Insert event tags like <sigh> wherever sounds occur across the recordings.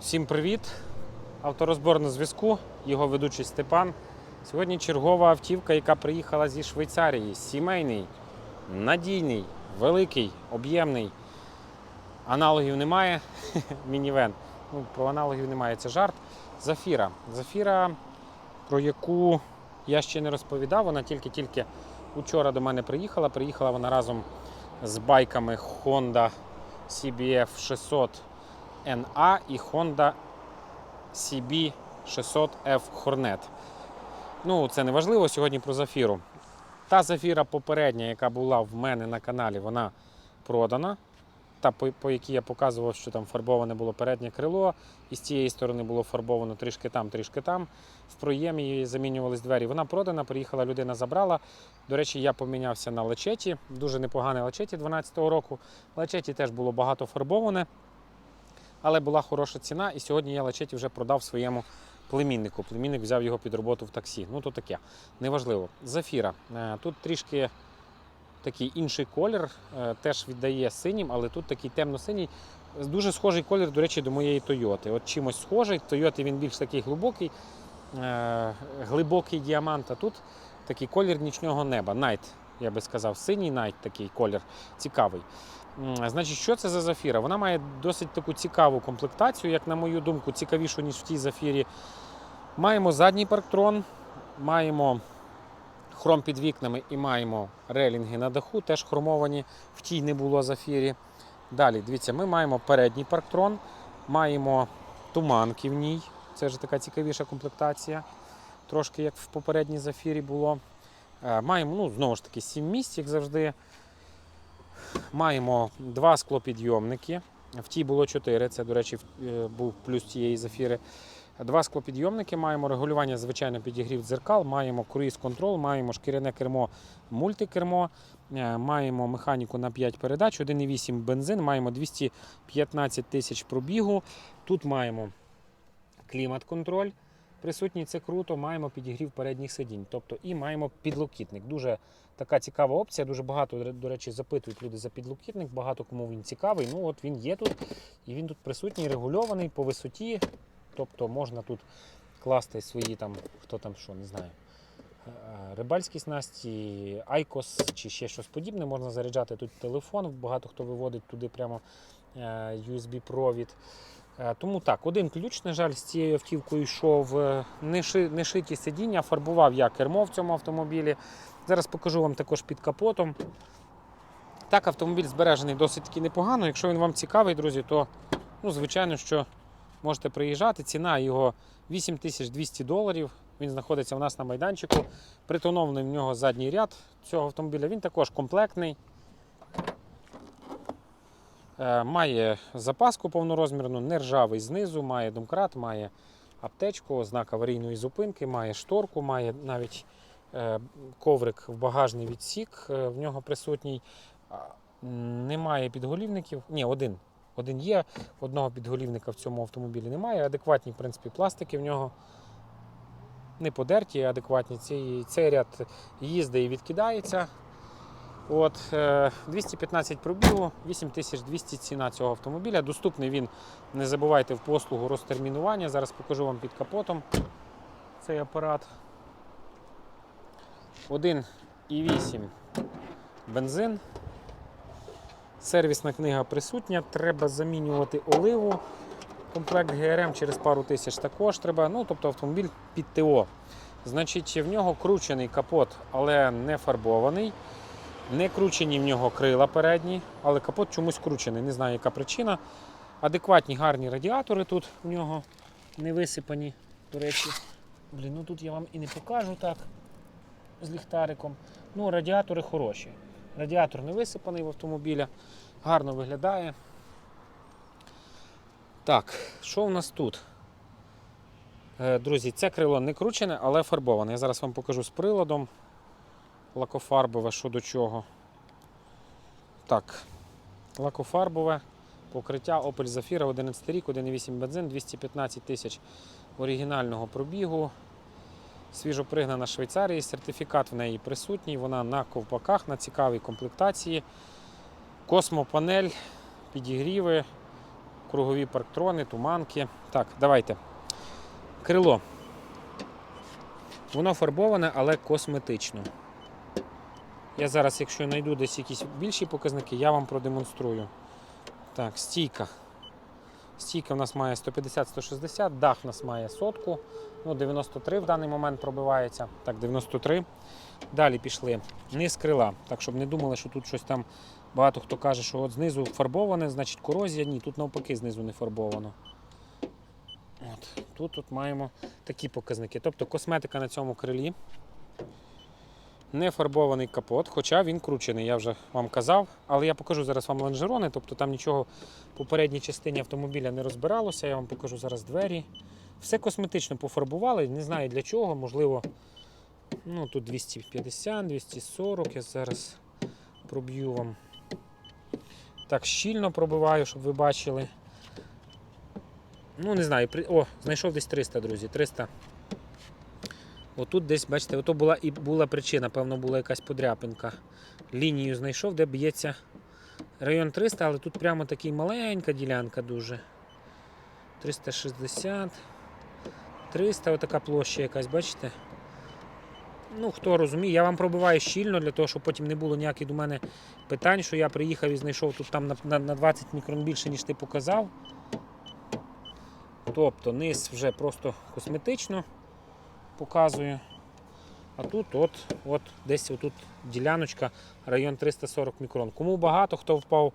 Всім привіт! Авторозбор на зв'язку, його ведучий Степан. Сьогодні чергова автівка, яка приїхала зі Швейцарії. Сімейний, надійний, великий, об'ємний. Аналогів немає. <laughs> Мінівен. Ну, про аналогів немає, це жарт. Зафіра. Зафіра, про яку я ще не розповідав, вона тільки-тільки учора до мене приїхала. Приїхала вона разом з байками Honda CBF 600 NA і Honda CB 600F Hornet. Ну, це не важливо сьогодні про зафіру. Та зафіра попередня, яка була в мене на каналі, вона продана. Та, по, по якій я показував, що там фарбоване було переднє крило, і з цієї сторони було фарбовано трішки там, трішки там. В проємі її замінювались двері. Вона продана, приїхала людина, забрала. До речі, я помінявся на лачеті. Дуже непогане лачеті 12-го року. Лачеті теж було багато фарбоване, але була хороша ціна. І сьогодні я лачеті вже продав своєму племіннику. Племінник взяв його під роботу в таксі. Ну то таке, неважливо. Зафіра. Е, Тут трішки такий інший колір, е, теж віддає синім, але тут такий темно-синій. Дуже схожий колір, до речі, до моєї Тойоти. От чимось схожий. Тойоти він більш такий глибокий, е, глибокий діамант, а тут такий колір нічного неба. Найт, я би сказав, синій найт такий колір цікавий. Значить, що це за зафіра? Вона має досить таку цікаву комплектацію, як на мою думку, цікавішу, ніж в тій зафірі. Маємо задній парктрон, маємо хром під вікнами і маємо релінги на даху, теж хромовані, в тій не було зафірі. Далі, дивіться, ми маємо передній парктрон, маємо туманки в ній. Це вже така цікавіша комплектація, трошки як в попередній зафірі було. Е, Маємо, ну, знову ж таки, 7 місць, як завжди. Маємо два склопідйомники. В тій було 4, це, до речі, е, був плюс цієї зафіри. Два склопідйомники, маємо регулювання, звичайно, підігрів дзеркал, маємо круїз-контрол, маємо шкіряне кермо, мультикермо, е, маємо механіку на 5 передач, 1,8 бензин, маємо 215 тисяч пробігу. Тут маємо клімат-контроль. Присутній це круто, маємо підігрів передніх сидінь, тобто і маємо підлокітник. Дуже така цікава опція. Дуже багато, до речі, запитують люди за підлокітник, багато кому він цікавий. Ну от він є тут, і він тут присутній, регульований по висоті. Тобто можна тут класти свої там, хто там що, не знаю, е, рибальські снасті, айкос чи ще щось подібне. Можна заряджати тут телефон, багато хто виводить туди прямо е, USB-провід. Е, Тому так, один ключ, на жаль, з цією автівкою йшов е, не, ши, не шиті сидіння, фарбував я кермо в цьому автомобілі. Зараз покажу вам також під капотом. Так, автомобіль збережений досить таки непогано. Якщо він вам цікавий, друзі, то ну, звичайно, що можете приїжджати. Ціна його 8200 доларів. Він знаходиться у нас на майданчику. Притонований в нього задній ряд цього автомобіля. Він також комплектний. Е, Має запаску повнорозмірну, не ржавий знизу, має домкрат, має аптечку, знак аварійної зупинки, має шторку, має навіть е, коврик в багажний відсік. е, В нього присутній. Немає підголівників. Ні, один. Один є, одного підголівника в цьому автомобілі немає. Адекватні, в принципі, пластики в нього. Не подерті, адекватні. Цей, цей ряд їздить і відкидається. От, е, 215 пробігу, 8200 ціна цього автомобіля. Доступний він, не забувайте, в послугу розтермінування. Зараз покажу вам під капотом цей апарат. 1,8 бензин. Сервісна книга присутня. Треба замінювати оливу. Комплект ГРМ через пару тисяч також треба. Ну, тобто автомобіль під ТО. Значить, в нього кручений капот, але не фарбований. Не кручені в нього крила передні, але капот чомусь кручений. Не знаю, яка причина. Адекватні гарні радіатори тут в нього не висипані. До речі, блін, ну тут я вам і не покажу так з ліхтариком. Ну, радіатори хороші. Радіатор не висипаний в автомобіля, гарно виглядає. Так, що в нас тут? Е, Друзі, це крило не кручене, але фарбоване. Я зараз вам покажу з приладом. Лакофарбове, що до чого. Так, лакофарбове покриття Opel Zafira 11 рік, 1,8 бензин, 215 тисяч оригінального пробігу. Свіжопригнана Швейцарії, сертифікат в неї присутній, вона на ковпаках, на цікавій комплектації. Космопанель, підігріви, кругові парктрони, туманки. Так, давайте. Крило. Воно фарбоване, але косметично. Я зараз, якщо знайду десь якісь більші показники, я вам продемонструю. Так, стійка. Стійка в нас має 150-160, дах в нас має сотку. Ну, 93 в даний момент пробивається. Так, 93. Далі пішли. Низ крила. Так, щоб не думали, що тут щось там багато хто каже, що от знизу фарбоване, значить корозія. Ні, тут навпаки знизу не фарбовано. От. Тут, тут маємо такі показники. Тобто косметика на цьому крилі. Не фарбований капот, хоча він кручений, я вже вам казав. Але я покажу зараз вам лонжерони, тобто там нічого в попередній частині автомобіля не розбиралося. Я вам покажу зараз двері. Все косметично пофарбували, не знаю для чого, можливо, ну тут 250, 240, я зараз проб'ю вам. Так, щільно пробиваю, щоб ви бачили. Ну, не знаю, о, знайшов десь 300, друзі. 300. Отут десь, бачите, ото була і була причина, певно, була якась подряпинка. Лінію знайшов, де б'ється район 300, але тут прямо такий маленька ділянка дуже. 360. 300, отака площа якась, бачите? Ну, хто розуміє, я вам пробиваю щільно для того, щоб потім не було ніяких до мене питань, що я приїхав і знайшов тут там на, на, на 20 мікрон більше, ніж ти показав. Тобто низ вже просто косметично показую. А тут от, от десь отут діляночка, район 340 мікрон. Кому багато, хто впав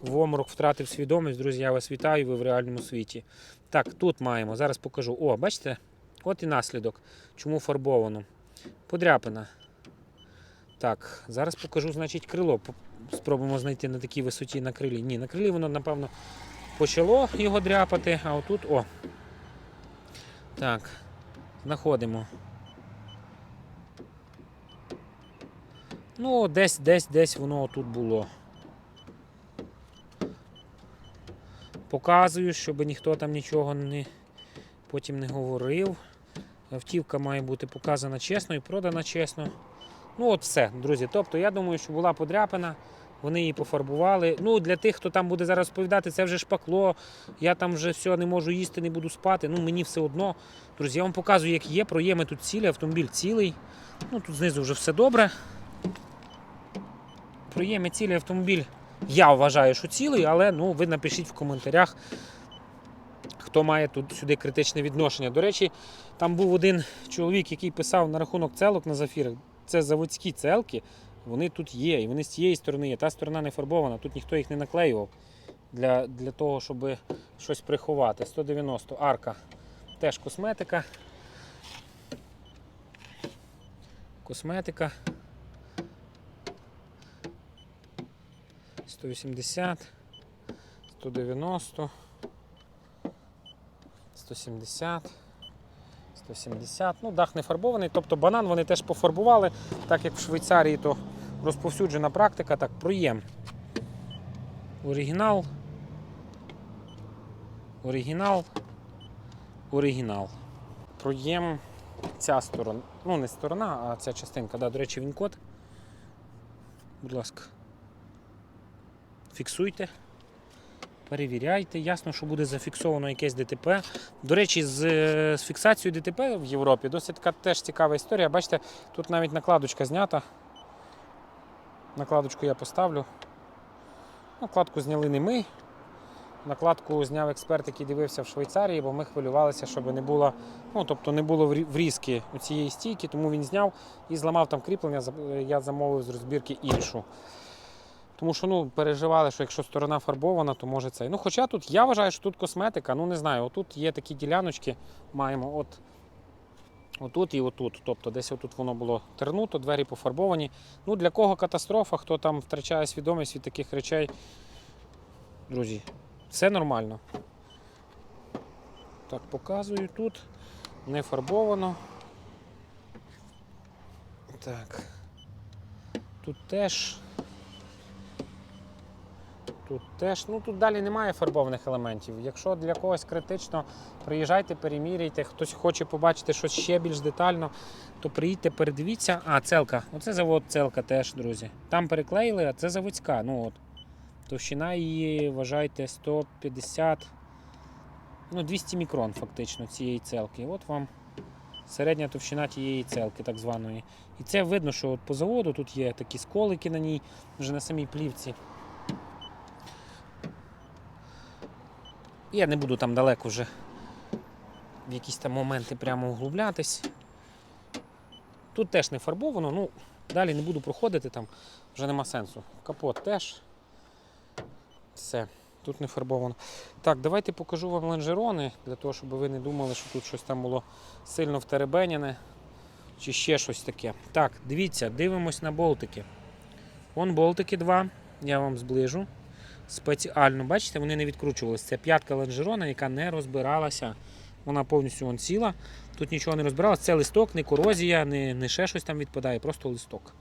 в оморок, втратив свідомість, друзі, я вас вітаю, ви в реальному світі. Так, тут маємо, зараз покажу. О, бачите? От і наслідок. Чому фарбовано? Подряпина. Так, зараз покажу, значить, крило. Спробуємо знайти на такій висоті на крилі. Ні, на крилі воно, напевно, почало його дряпати, а отут, о. Так, знаходимо. Ну, десь, десь, десь воно тут було. Показую, щоб ніхто там нічого не, потім не говорив. Автівка має бути показана чесно і продана чесно. Ну, от все, друзі. Тобто, я думаю, що була подряпина, вони її пофарбували. Ну, для тих, хто там буде зараз розповідати, це вже шпакло, я там вже все не можу їсти, не буду спати. Ну, мені все одно. Друзі, я вам показую, як є. Проєми тут цілі, автомобіль цілий. Ну, тут знизу вже все добре. Проєми цілий автомобіль. Я вважаю, що цілий, але ну, ви напишіть в коментарях, хто має тут сюди критичне відношення. До речі, там був один чоловік, який писав на рахунок целок на зафірах. Це заводські целки, вони тут є, і вони з цієї сторони є. Та сторона не фарбована, тут ніхто їх не наклеював для, для того, щоб щось приховати. 190 арка. Теж косметика. Косметика. 180, 190, 170, 170. Ну, дах не фарбований, тобто банан вони теж пофарбували, так як в Швейцарії то розповсюджена практика, так проєм. Оригінал. Оригінал. Оригінал. Проєм ця сторона. Ну, не сторона, а ця частинка. Да, до речі, він код. Будь ласка. Фіксуйте. Перевіряйте. Ясно, що буде зафіксовано якесь ДТП. До речі, з, е, з фіксацією ДТП в Європі досить така теж цікава історія. Бачите, тут навіть накладочка знята. Накладочку я поставлю. Накладку зняли не ми. Накладку зняв експерт, який дивився в Швейцарії, бо ми хвилювалися, щоб не було, ну, тобто не було врізки у цієї стійки, тому він зняв і зламав там кріплення. Я замовив з розбірки іншу. Тому що ну, переживали, що якщо сторона фарбована, то може це. Ну, хоча тут я вважаю, що тут косметика, ну не знаю, отут є такі діляночки, маємо от, отут і отут. Тобто десь отут воно було тернуто, двері пофарбовані. Ну, для кого катастрофа, хто там втрачає свідомість від таких речей. Друзі, все нормально. Так, показую тут. Не фарбовано. Так. Тут теж. Тут теж, ну тут далі немає фарбованих елементів. Якщо для когось критично, приїжджайте, переміряйте. Хтось хоче побачити щось ще більш детально, то приїдьте, передивіться. А, целка. Оце завод целка теж, друзі. Там переклеїли, а це заводська. Ну от. Товщина її, вважайте, 150, ну 200 мікрон фактично цієї целки. От вам середня товщина тієї целки, так званої. І це видно, що от по заводу тут є такі сколики на ній, вже на самій плівці. Я не буду там далеко вже в якісь там моменти прямо углублятись. Тут теж не фарбовано, ну далі не буду проходити, там вже нема сенсу. Капот теж. Все, тут не фарбовано. Так, давайте покажу вам лонжерони, для того, щоб ви не думали, що тут щось там було сильно втеребеняне чи ще щось таке. Так, дивіться, дивимось на болтики. Вон болтики два, я вам зближу. Спеціально, бачите, вони не відкручувалися. Це п'ятка лонжерона, яка не розбиралася. Вона повністю вон ціла. Тут нічого не розбиралося. Це листок, не корозія, не, не ще щось там відпадає, просто листок.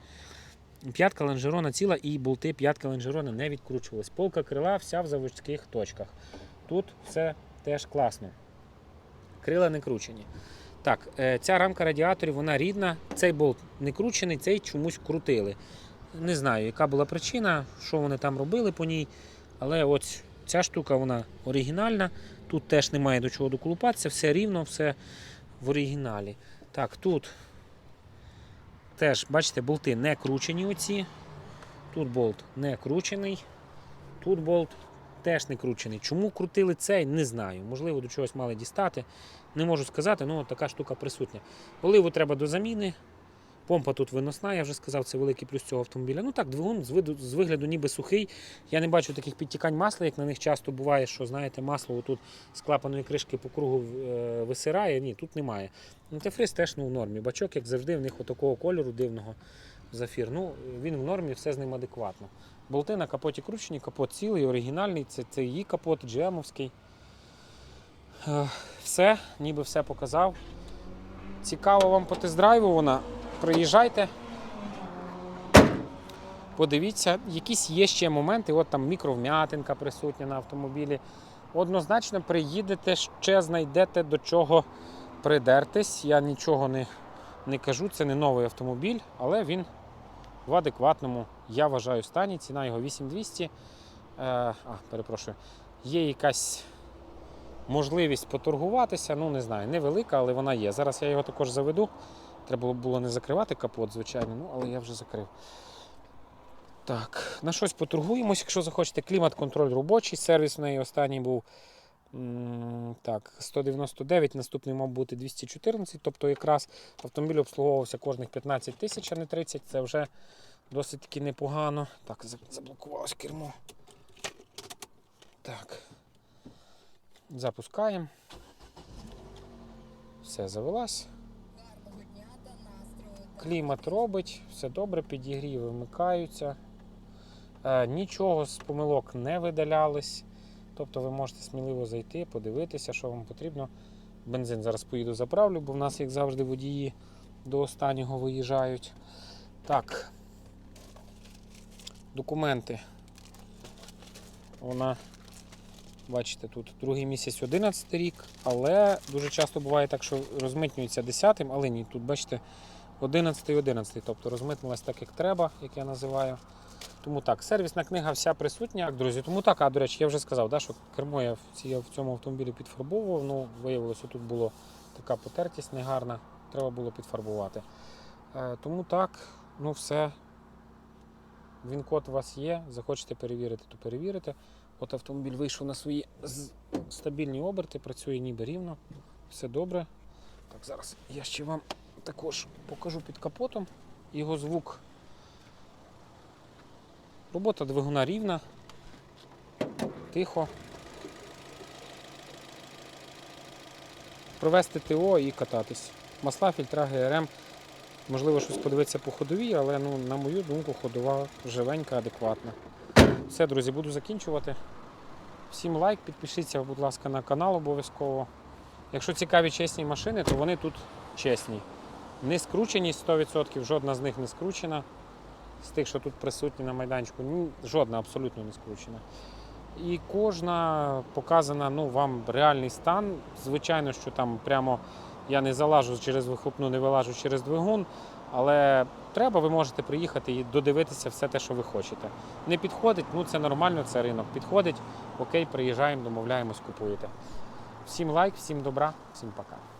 П'ятка лонжерона ціла і болти п'ятки лонжерона не відкручувались. Полка крила вся в заводських точках. Тут все теж класно. Крила не кручені. Так, е, ця рамка радіаторів вона рідна. Цей болт не кручений, цей чомусь крутили. Не знаю, яка була причина, що вони там робили по ній. Але ось ця штука вона оригінальна. Тут теж немає до чого доколупатися, все рівно, все в оригіналі. Так, тут теж, бачите, болти не кручені оці. Тут болт не кручений. Тут болт теж не кручений. Чому крутили цей, не знаю. Можливо, до чогось мали дістати. Не можу сказати, але така штука присутня. Оливу треба до заміни. Помпа тут виносна, я вже сказав, це великий плюс цього автомобіля. Ну так, двигун з, виду, з вигляду ніби сухий. Я не бачу таких підтікань масла, як на них часто буває, що знаєте, масло тут з клапаної кришки по кругу е, висирає. Ні, тут немає. Антифриз теж ну, в нормі. Бачок, як завжди, в них отакого кольору дивного зафір. Ну, він в нормі, все з ним адекватно. Болти на капоті кручені, капот цілий, оригінальний, це, це її капот, GM-овський. Е, Все, ніби все показав. Цікаво вам по тест-драйву вона. Приїжджайте. Подивіться, якісь є ще моменти, от там мікровм'ятинка присутня на автомобілі. Однозначно приїдете, ще знайдете до чого придертись. Я нічого не, не кажу, це не новий автомобіль, але він в адекватному, я вважаю, стані. Ціна його 8200. Е, а, перепрошую, є якась можливість поторгуватися. Ну, не знаю, невелика, але вона є. Зараз я його також заведу. Треба було не закривати капот, звичайно, ну, але я вже закрив. Так, на щось поторгуємось, якщо захочете. Клімат-контроль робочий, сервіс в неї останній був так, 199, наступний мав бути 214, тобто якраз автомобіль обслуговувався кожних 15 тисяч, а не 30, це вже досить таки непогано. Так, заблокувалось кермо. Так. Запускаємо. Все, завелась. Клімат робить, все добре, підігріви вмикаються. Е, нічого з помилок не видалялось. Тобто ви можете сміливо зайти, подивитися, що вам потрібно. Бензин зараз поїду заправлю, бо в нас, як завжди, водії до останнього виїжджають. Так. Документи. Вона, бачите, тут другий місяць 11 рік, але дуже часто буває так, що розмитнюється 10-м, але ні, тут бачите 11 11 тобто розмитнилась так, як треба, як я називаю. Тому так, сервісна книга вся присутня. Так, друзі, тому так, а до речі, я вже сказав, да, що кермо я в, ці- в цьому автомобілі підфарбовував. Ну, виявилося, тут була така потертість негарна, треба було підфарбувати. Е, тому так, ну все. Він код у вас є, захочете перевірити, то перевірите. От автомобіль вийшов на свої стабільні оберти, працює ніби рівно, все добре. Так, зараз я ще вам також покажу під капотом його звук. Робота двигуна рівна, тихо. Провести ТО і кататись. Масла, фільтра, ГРМ. Можливо, щось подивитися по ходовій, але ну, на мою думку, ходова живенька, адекватна. Все, друзі, буду закінчувати. Всім лайк, підпишіться, будь ласка, на канал обов'язково. Якщо цікаві чесні машини, то вони тут чесні. Не скручені 100%, жодна з них не скручена. З тих, що тут присутні на майданчику, ні, жодна абсолютно не скручена. І кожна показана ну, вам реальний стан. Звичайно, що там прямо я не залажу через вихлопну, не вилажу через двигун. Але треба, ви можете приїхати і додивитися все те, що ви хочете. Не підходить, ну це нормально, це ринок. Підходить, окей, приїжджаємо, домовляємось, купуєте. Всім лайк, всім добра, всім пока.